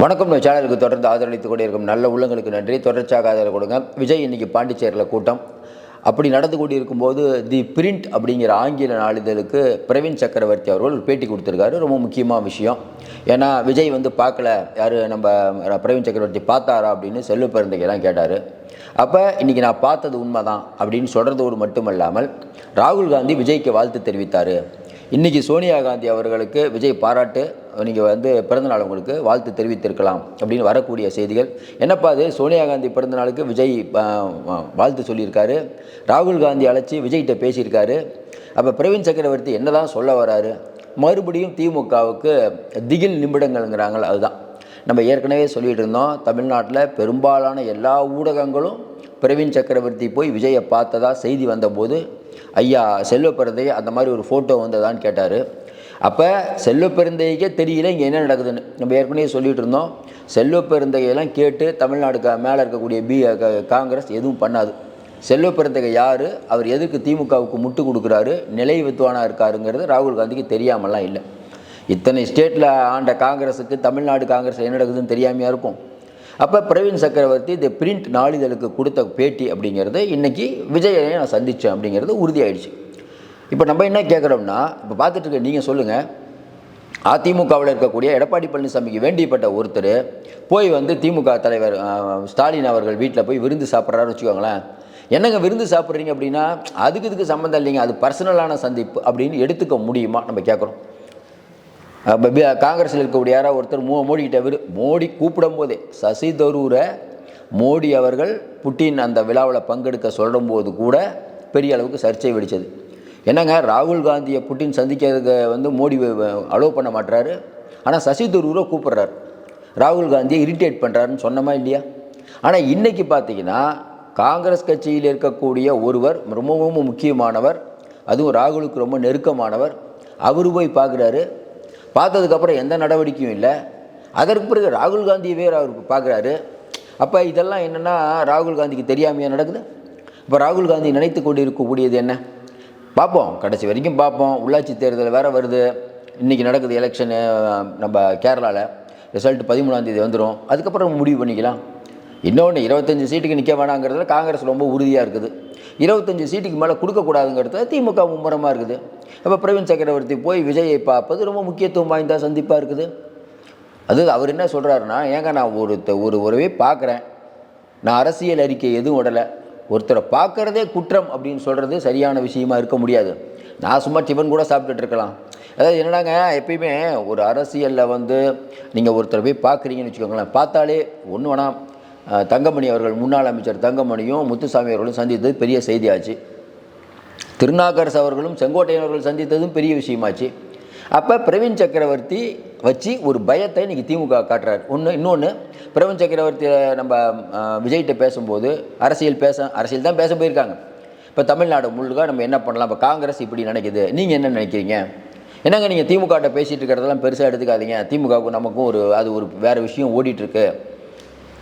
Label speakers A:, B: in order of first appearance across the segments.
A: வணக்கம். நம்ம சேனலுக்கு தொடர்ந்து ஆதரவளித்து கொண்டே இருக்கும் நல்ல உள்ளங்களுக்கு நன்றி. தொடர்ச்சியாக ஆதரவு கொடுங்க. விஜய் இன்றைக்கி பாண்டிச்சேரியில் கூட்டம். அப்படி நடந்து கொண்டிருக்கும்போது தி பிரிண்ட் அப்படிங்கிற ஆங்கில நாளிதழுக்கு பிரவீன் சக்கரவர்த்தி அவர்கள் ஒரு பேட்டி கொடுத்துருக்காரு. ரொம்ப முக்கியமான விஷயம். ஏன்னா விஜய் வந்து பார்க்கல. யார்? நம்ம பிரவீன் சக்கரவர்த்தி பார்த்தாரா அப்படின்னு செல்வ பிறந்தைக்கெல்லாம் கேட்டார். அப்போ இன்றைக்கி நான் பார்த்தது உண்மைதான் அப்படின்னு சொல்கிறதோடு மட்டுமல்லாமல் ராகுல் காந்தி விஜய்க்கு வாழ்த்து தெரிவித்தார். இன்றைக்கி சோனியா காந்தி அவர்களுக்கு விஜய் பாராட்டு. நீங்கள் வந்து பிறந்தநாள் உங்களுக்கு வாழ்த்து தெரிவித்திருக்கலாம் அப்படின்னு வரக்கூடிய செய்திகள். என்னப்பா அது? சோனியா காந்தி பிறந்தநாளுக்கு விஜய் வாழ்த்து சொல்லியிருக்காரு. ராகுல் காந்தி அழைச்சி விஜய்கிட்ட பேசியிருக்காரு. அப்போ பிரவீன் சக்கரவர்த்தி என்னதான் சொல்ல வராரு? மறுபடியும் திமுகவுக்கு திகில் நிமிடங்கள்ங்கிறாங்க அதுதான். நம்ம ஏற்கனவே சொல்லிகிட்டு இருந்தோம் தமிழ்நாட்டில் பெரும்பாலான எல்லா ஊடகங்களும் பிரவீன் சக்கரவர்த்தி போய் விஜயை பார்த்ததா செய்தி வந்தபோது ஐயா செல்வ பிறந்தை அந்த மாதிரி ஒரு ஃபோட்டோ வந்ததான்னு கேட்டார். அப்போ செல்வ பெருந்தைக்கே தெரியல இங்கே என்ன நடக்குதுன்னு. நம்ம ஏற்கனவே சொல்லிட்டு இருந்தோம். செல்வ பெருந்தையெல்லாம் கேட்டு தமிழ்நாடுக்கு மேலே இருக்கக்கூடிய பி காங்கிரஸ் எதுவும் பண்ணாது. செல்வ பெருந்தகை யார்? அவர் எதுக்கு திமுகவுக்கு முட்டு கொடுக்குறாரு? நிலை வித்துவானாக இருக்காருங்கிறது ராகுல் காந்திக்கு தெரியாமலாம் இல்லை. இத்தனை ஸ்டேட்டில் ஆண்ட காங்கிரஸுக்கு தமிழ்நாடு காங்கிரஸ் என்ன நடக்குதுன்னு தெரியாமையாக இருக்கும். அப்போ பிரவீன் சக்கரவர்த்தி இந்த பிரிண்ட் நாளிதழுக்கு கொடுத்த பேட்டி அப்படிங்கிறது இன்றைக்கி விஜயனை நான் சந்தித்தேன் அப்படிங்கிறது உறுதியாயிடுச்சு. இப்போ நம்ம என்ன கேட்குறோம்னா இப்போ பார்த்துட்டு இருக்க நீங்கள் சொல்லுங்கள் அதிமுகவில் இருக்கக்கூடிய எடப்பாடி பழனிசாமிக்கு வேண்டியப்பட்ட ஒருத்தர் போய் வந்து திமுக தலைவர் ஸ்டாலின் அவர்கள் வீட்டில் போய் விருந்து சாப்பிட்றாருன்னு வச்சுக்கோங்களேன். என்னங்க விருந்து சாப்பிட்றீங்க அப்படின்னா அதுக்கு இதுக்கு சம்மந்தம் இல்லைங்க. அது பர்சனலான சந்திப்பு அப்படின்னு எடுத்துக்க முடியுமா? நம்ம கேட்குறோம் காங்கிரஸில் இருக்கக்கூடிய யாராவது ஒருத்தர் மோ மோடிக்கிட்ட விரு மோடி கூப்பிடும் போதே சசி தரூரை மோடி அவர்கள் புட்டின் அந்த விழாவில் பங்கெடுக்க சொல்லும்போது கூட பெரிய அளவுக்கு சர்ச்சை வெடித்தது என்னங்க ராகுல் காந்தியை புட்டின் சந்திக்கிறதுக்கு வந்து மோடி அலோவ் பண்ண மாட்டுறாரு ஆனால் சசி தரூரை கூப்பிட்றாரு. ராகுல் காந்தியை இரிட்டேட் பண்ணுறாருன்னு சொன்னமா இல்லையா? ஆனால் இன்றைக்கி பார்த்தீங்கன்னா காங்கிரஸ் கட்சியில் இருக்கக்கூடிய ஒருவர் ரொம்பவும் முக்கியமானவர் அதுவும் ராகுலுக்கு ரொம்ப நெருக்கமானவர் அவர் போய் பார்க்குறாரு பார்த்ததுக்கப்புறம் எந்த நடவடிக்கையும் இல்லை. அதற்கு பிறகு ராகுல் காந்தியை வேறு அவர் பார்க்குறாரு அப்போ இதெல்லாம் என்னென்னா ராகுல் காந்திக்கு தெரியாமையாக நடக்குது? இப்போ ராகுல் காந்தி நினைத்து கொண்டு இருக்கக்கூடியது என்ன? பார்ப்போம். கடைசி வரைக்கும் பார்ப்போம். உள்ளாட்சி தேர்தல் வேறு வருது. இன்றைக்கி நடக்குது எலெக்ஷனு நம்ம கேரளாவில் ரிசல்ட் பதிமூணாந்தேதி வந்துடும் அதுக்கப்புறம் நம்ம முடிவு பண்ணிக்கலாம். இன்னொன்று இருபத்தஞ்சி சீட்டுக்கு நிற்க வேணாங்கிறதுல காங்கிரஸ் ரொம்ப உறுதியாக இருக்குது. இருபத்தஞ்சி சீட்டுக்கு மேலே கொடுக்கக்கூடாதுங்கிறது திமுக மும்முரமாக இருக்குது. அப்போ பிரவீன் சக்கரவர்த்தி போய் விஜயை பார்ப்பது ரொம்ப முக்கியத்துவம் வாய்ந்த சந்திப்பாக இருக்குது. அது அவர் என்ன சொல்கிறாருன்னா ஏங்க நான் ஒரு ஒரு உறவே பார்க்குறேன். நான் அரசியல் அறிக்கை எதுவும் விடலை. ஒருத்தரை பார்க்குறதே குற்றம் அப்படின்னு சொல்கிறது சரியான விஷயமா இருக்க முடியாது. நான் சும்மா டிஃபன் கூட சாப்பிட்டுட்டு இருக்கலாம். அதாவது என்னடாங்க எப்பயுமே ஒரு அரசியலில் வந்து நீங்கள் ஒருத்தரை போய் பார்க்குறீங்கன்னு வச்சுக்கோங்களேன். பார்த்தாலே ஒன்று வேணாம் தங்கமணி அவர்கள் முன்னாள் அமைச்சர் தங்கமணியும் முத்துசாமி அவர்களும் சந்தித்தது பெரிய செய்தியாச்சு. திருநாகரசு அவர்களும் செங்கோட்டையன் அவர்கள் சந்தித்ததும் பெரிய விஷயமாச்சு. அப்போ பிரவீன் சக்கரவர்த்தி வச்சு ஒரு பயத்தை இன்றைக்கி திமுக காட்டுறாரு. ஒன்று இன்னொன்று பிரவீன் சக்கரவர்த்தி நம்ம விஜய்கிட்ட பேசும்போது அரசியல் பேச அரசியல் தான் பேச போயிருக்காங்க. இப்போ தமிழ்நாடு முழுக்க நம்ம என்ன பண்ணலாம்? இப்போ காங்கிரஸ் இப்படி நினைக்குது. நீங்கள் என்ன நினைக்கிறீங்க? என்னங்க நீங்கள் திமுகட்ட பேசிகிட்டு இருக்கிறதெல்லாம் பெருசாக எடுத்துக்காதீங்க. திமுகவுக்கும் நமக்கும் ஒரு அது ஒரு வேறு விஷயம் ஓடிட்டுருக்கு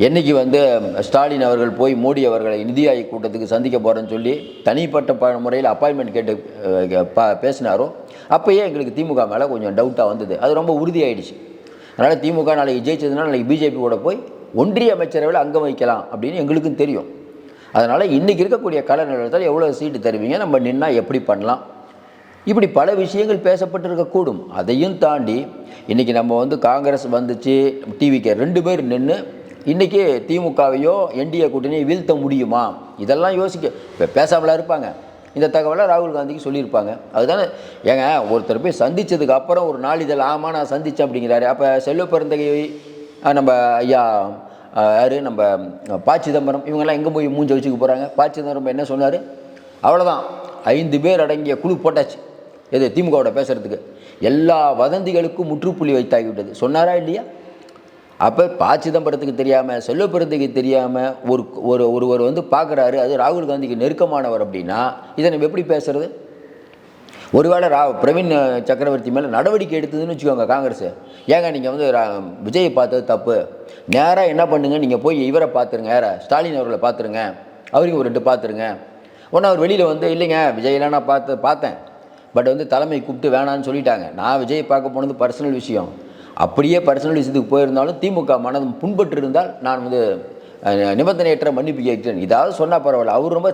A: என்னைக்கு வந்து ஸ்டாலின் அவர்கள் போய் மோடி அவர்களை நிதி ஆயோக் கூட்டத்துக்கு சந்திக்க போகிறேன்னு சொல்லி தனிப்பட்ட முறையில் அப்பாயின்மெண்ட் கேட்டு பா பேசினாரோ அப்போயே எங்களுக்கு திமுக மேலே கொஞ்சம் டவுட்டாக வந்தது. அது ரொம்ப உறுதியாயிடுச்சு. அதனால் திமுக நாளைக்கு ஜெயிச்சதுனால நாளைக்கு பிஜேபி கூட போய் ஒன்றிய அமைச்சரவையில் அங்கம் வைக்கலாம் அப்படின்னு எங்களுக்கும் தெரியும். அதனால் இன்றைக்கி இருக்கக்கூடிய கல நிலவரத்தில் எவ்வளோ சீட்டு தருவீங்க? நம்ம நின்னா எப்படி பண்ணலாம்? இப்படி பல விஷயங்கள் பேசப்பட்டிருக்கக்கூடும் அதையும் தாண்டி இன்றைக்கி நம்ம வந்து காங்கிரஸ் வந்துச்சு டிவிக்கு ரெண்டு பேர் நின்று இன்றைக்கி திமுகவையோ என்டிஏ கூட்டணியை வீழ்த்த முடியுமா? இதெல்லாம் யோசிக்க இப்போ பேசாமலாம் இருப்பாங்க. இந்த தகவலை ராகுல் காந்திக்கு சொல்லியிருப்பாங்க. அதுதானே ஏங்க ஒருத்தர் போய் சந்தித்ததுக்கு அப்புறம் ஒரு நாளிதழ் ஆமாம் நான் சந்தித்தேன் அப்படிங்கிறாரு. அப்போ செல்வ பெருந்தகை நம்ம ஐயா யார் நம்ம அஹ், ப சிதம்பரம் இவங்கெல்லாம் எங்கே போய் மூஞ்ச வச்சுக்க போகிறாங்க ப சிதம்பரம் என்ன சொன்னார்? அவ்வளோதான் ஐந்து பேர் அடங்கிய குழு போட்டாச்சு. எது திமுகவோட பேசுகிறதுக்கு எல்லா வதந்திகளுக்கும் முற்றுப்புள்ளி வைத்தாகிவிட்டது. சொன்னாரா இல்லையா? அப்போ ப சிதம்பரத்துக்கு தெரியாமல் செல்லப்புறத்துக்கு தெரியாமல் ஒரு ஒரு ஒருவர் வந்து பார்க்குறாரு. அது ராகுல் காந்திக்கு நெருக்கமானவர் அப்படின்னா இதை நம்ம எப்படி பேசுறது? ஒருவேளை ரா பிரவீன் சக்கரவர்த்தி மேலே நடவடிக்கை எடுத்ததுன்னு வச்சுக்கோங்க காங்கிரஸ். ஏங்க நீங்கள் வந்து விஜயை பார்த்தது தப்பு. நேராக என்ன பண்ணுங்க நீங்கள் போய் இவரை பார்த்துருங்க யாரை ஸ்டாலின் அவர்களை பார்த்துருங்க. அவரையும் ஒரு ரெண்டு பார்த்துருங்க. ஒன்று அவர் வெளியில் வந்து இல்லைங்க விஜயெல்லாம் நான் பார்த்து பார்த்தேன். பட் வந்து தலைமை கூப்பிட்டு வேணான்னு சொல்லிட்டாங்க. நான் விஜய் பார்க்க போனது பர்சனல் விஷயம். அப்படியே பர்சனல் விஷயத்துக்கு போயிருந்தாலும் திமுக மனதும் புண்பட்டு இருந்தால் நான் வந்து நிபந்தனையற்ற மன்னிப்பு கேட்கிறேன் இதாவது சொன்னால் பரவாயில்ல. அவர் ரொம்ப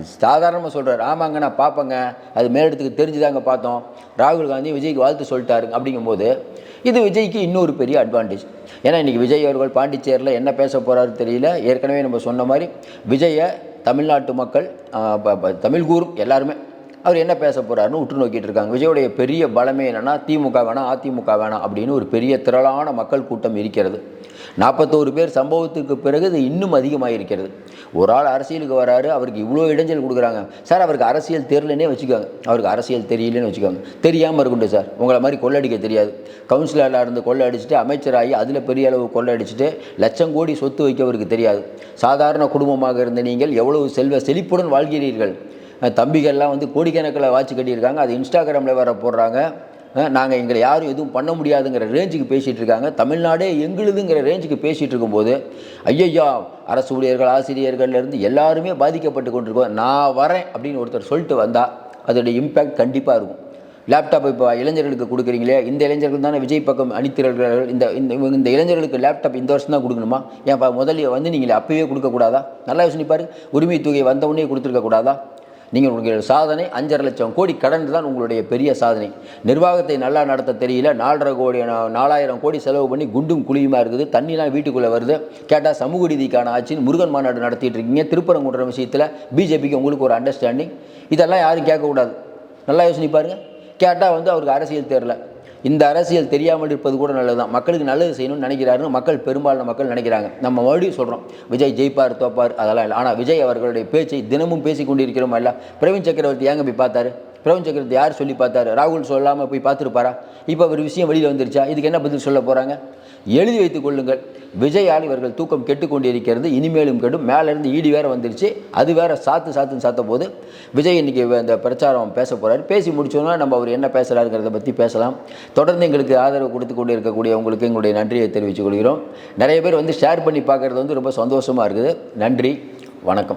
A: சாதாரணமாக சொல்கிறார் ஆமாங்க நான் பார்ப்பேங்க. அது மேலிடத்துக்கு தெரிஞ்சுதாங்க பார்த்தோம். ராகுல் காந்தி விஜய்க்கு வாழ்த்து சொல்லிட்டாரு அப்படிங்கும்போது இது விஜய்க்கு இன்னொரு பெரிய அட்வான்டேஜ் ஏன்னா இன்றைக்கி விஜய் அவர்கள் பாண்டிச்சேரியில் என்ன பேச போகிறாரு தெரியல. ஏற்கனவே நம்ம சொன்ன மாதிரி விஜயை தமிழ்நாட்டு மக்கள் ப- தமிழ் கூறும் எல்லாருமே. அவர் என்ன பேச போகிறாருன்னு உற்று நோக்கிட்டு இருக்காங்க. விஜயோடைய பெரிய பலமே என்னென்னா திமுக வேணாம் அதிமுக வேணாம் அப்படின்னு ஒரு பெரிய திரளான மக்கள் கூட்டம் இருக்கிறது. நாற்பத்தோரு பேர் சம்பவத்துக்கு பிறகு இது இன்னும் அதிகமாக இருக்கிறது ஒரு ஆள் அரசியலுக்கு வராரு அவருக்கு இவ்வளோ இடைஞ்சல் கொடுக்குறாங்க. சார் அவருக்கு அரசியல் தெரியலனே வச்சுக்கோங்க. அவருக்கு அரசியல் தெரியலன்னு வச்சுக்கோங்க. தெரியாமல் இருக்கட்டும் சார். உங்களை மாதிரி கொள்ளடிக்க தெரியாது. கவுன்சிலராக இருந்து கொள்ளை அடிச்சுட்டு அமைச்சராகி அதில் பெரிய அளவு கொள்ளை அடிச்சுட்டு லட்சம் கோடி சொத்து வைக்க அவருக்கு தெரியாது. சாதாரண குடும்பமாக இருந்த நீங்கள் எவ்வளவு செல்வ செழிப்புடன் வாழ்கிறீர்கள்? தம்பிகள்லாம் வந்து கோடிக்கணக்கில் வாட்ச் கட்டியிருக்காங்க. அது இன்ஸ்டாகிராமில் வேற போடுறாங்க. நாங்கள் எங்களை யாரும் எதுவும் பண்ண முடியாதுங்கிற ரேஞ்சுக்கு பேசிகிட்டு இருக்காங்க. தமிழ்நாடே எங்களுதுங்கிற ரேஞ்சுக்கு பேசிகிட்டு இருக்கும்போது ஐயையா அரசு ஊழியர்கள் ஆசிரியர்கள்லேருந்து எல்லாருமே பாதிக்கப்பட்டு கொண்டிருக்கோம். நான் வரேன் அப்படின்னு ஒருத்தர் சொல்லிட்டு வந்தால் அதோடைய இம்பேக்ட் கண்டிப்பாக இருக்கும். லேப்டாப் இப்போ இளைஞர்களுக்கு கொடுக்குறீங்களே இந்த இளைஞர்கள் தானே விஜய் பக்கம் அணித்திரர்கள் இந்த இந்த இந்த இளைஞர்களுக்கு லேப்டாப் இந்த வருஷம் தான் கொடுக்கணுமா? ஏன் முதல்ல வந்து நீங்கள் அப்போவே கொடுக்கக்கூடாதா? நல்லா யோசனைப்பார் உரிமை தொகை வந்தவுடனே கொடுத்துருக்கக்கூடாதா? கொடுத்துருக்க கூடாதா நீங்கள் உங்களுடைய சாதனை அஞ்சரை லட்சம் கோடி கடன் தான் உங்களுடைய பெரிய சாதனை. நிர்வாகத்தை நல்லா நடத்த தெரியல. நாலரை கோடி நாலாயிரம் கோடி செலவு பண்ணி குண்டும் குழியுமா இருக்குது? தண்ணிலாம் வீட்டுக்குள்ளே வருது. கேட்டால் சமூக நீதிக்கான ஆட்சின்னு முருகன் மாநாடு நடத்திட்டு இருக்கீங்க. திருப்பரங்குன்ற விஷயத்தில் பிஜேபிக்கு உங்களுக்கு ஒரு அண்டர்ஸ்டாண்டிங் இதெல்லாம் யாரும் கேட்கக்கூடாது. நல்லா யோசனை பாருங்கள் கேட்டால் வந்து அவருக்கு அரசியல் தெரில. இந்த அரசியல் தெரியாமல் இருப்பது கூட நல்லது தான் மக்களுக்கு நல்லது செய்யணும்னு நினைக்கிறாருன்னு மக்கள் பெரும்பாலான மக்கள் நினைக்கிறாங்க. நம்ம மறுபடியும் சொல்கிறோம் விஜய் ஜெயிப்பார் தோப்பார் அதெல்லாம் இல்லை. ஆனால் விஜய் அவர்களுடைய பேச்சை தினமும் பேசி கொண்டிருக்கிறோமா இல்லை? பிரவீன் சக்கரவர்த்தி ஏங்க போய் பார்த்தாரு? பிரபஞ்ச சக்கரத்தை யார் சொல்லி பார்த்தாரு? ராகுல் சொல்லாமல் போய் பார்த்துருப்பாரா? இப்போ ஒரு விஷயம் வெளியில் வந்துருச்சா? இதுக்கு என்ன பதில் சொல்ல போகிறாங்க எழுதி வைத்துக் கொள்ளுங்கள். விஜயால் இவர்கள் தூக்கம் கெட்டுக்கொண்டிருக்கிறது இனிமேலும் கெடும். மேலேருந்து ஈடி வேற வந்துருச்சு. அது வேறு சாத்து சாத்துன்னு சாத்த போது விஜய் இன்றைக்கி அந்த பிரச்சாரம் பேச போகிறார் பேசி முடிச்சோன்னா நம்ம அவர் என்ன பேசுகிறாருங்கிறத பற்றி பேசலாம். தொடர்ந்து எங்களுக்கு ஆதரவு கொடுத்து கொண்டு இருக்கக்கூடிய உங்களுக்கு எங்களுடைய நன்றியை தெரிவித்துக் கொள்கிறோம். நிறைய பேர் வந்து ஷேர் பண்ணி பார்க்குறது வந்து ரொம்ப சந்தோஷமாக இருக்குது. நன்றி. வணக்கம்.